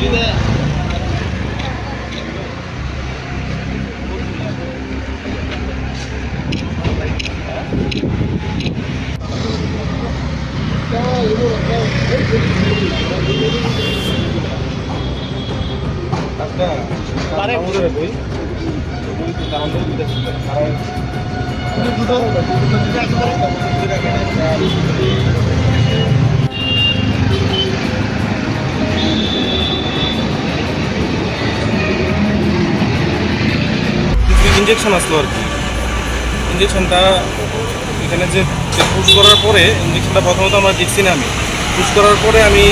Gracias. Injection আসলো আর কি। ইঞ্জেকশনটা এখানে যে পুশ করার পরে ইঞ্জেকশনটা প্রথমত আমরা দেখছি না আমি। পুশ করার পরে আমি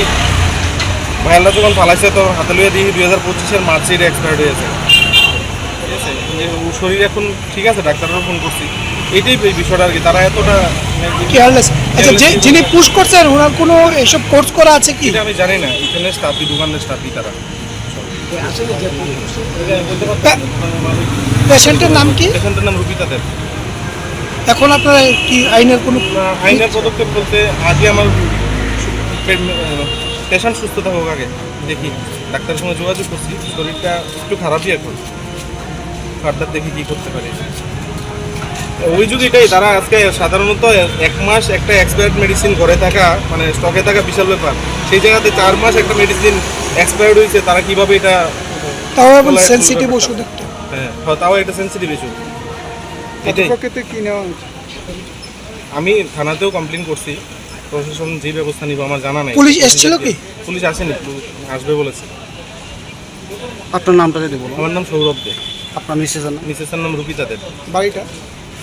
ভাইয়ালরা যখন ফালাইছে তো হাতে লইয়া দিই দুই হাজার পঁচিশের মার্চে এটা এক্সপায়ার্ড হয়েছে ঠিক আছে? শরীর এখন ঠিক আছে ডাক্তারও ফোন করছি। এইটাই এই বিষয়টা আর কি। তারা এতটা কেয়ারলেস আচ্ছা যে যিনি পুশ করছেন ওনার কোনো এসব কোর্স করা আছে কি? আমি জানি না। এখানে স্টাফি দোকানের স্টাফি তারা। পেশেন্টের নাম কি? পেশেন্টের নাম রুবিতা দেব। এখন আপনারা কি আইনের কোনো আইনের পদক্ষেপ বলতে আজই আমার পেশেন্ট সুস্থ থাকুক আগে দেখি। ডাক্তারের সঙ্গে যোগাযোগ করছি শরীরটা একটু খারাপই এখন। ফার্দার দেখি কি করতে পারি। অভিযোগ এটাই তারা আজকে সাধারণত এক মাস একটা এক্সপায়ার্ড মেডিসিন ঘরে থাকা মানে স্টকে থাকা বিশাল ব্যাপার। সেই জায়গাতে চার মাস একটা মেডিসিন এক্সপায়ার্ড হয়েছে তারা কীভাবে এটা তাও বলা- সেন্সিটিভ ওষুধ একটা হ্যাঁ তাও এটা সেন্সিটিভ ইস্যু এটাই। কি নেওয়া আমি থানাতেও কমপ্লেন করছি প্রশাসন যে ব্যবস্থা নিব আমার জানা নাই। পুলিশ এসেছিল কি? পুলিশ আসেনি আসবে বলেছে। আপনার নামটা যদি বলুন। আমার নাম সৌরভ দে। আপনার মিসেসের নাম? মিসেসের নাম রূপিতা দেব বাড়িটা?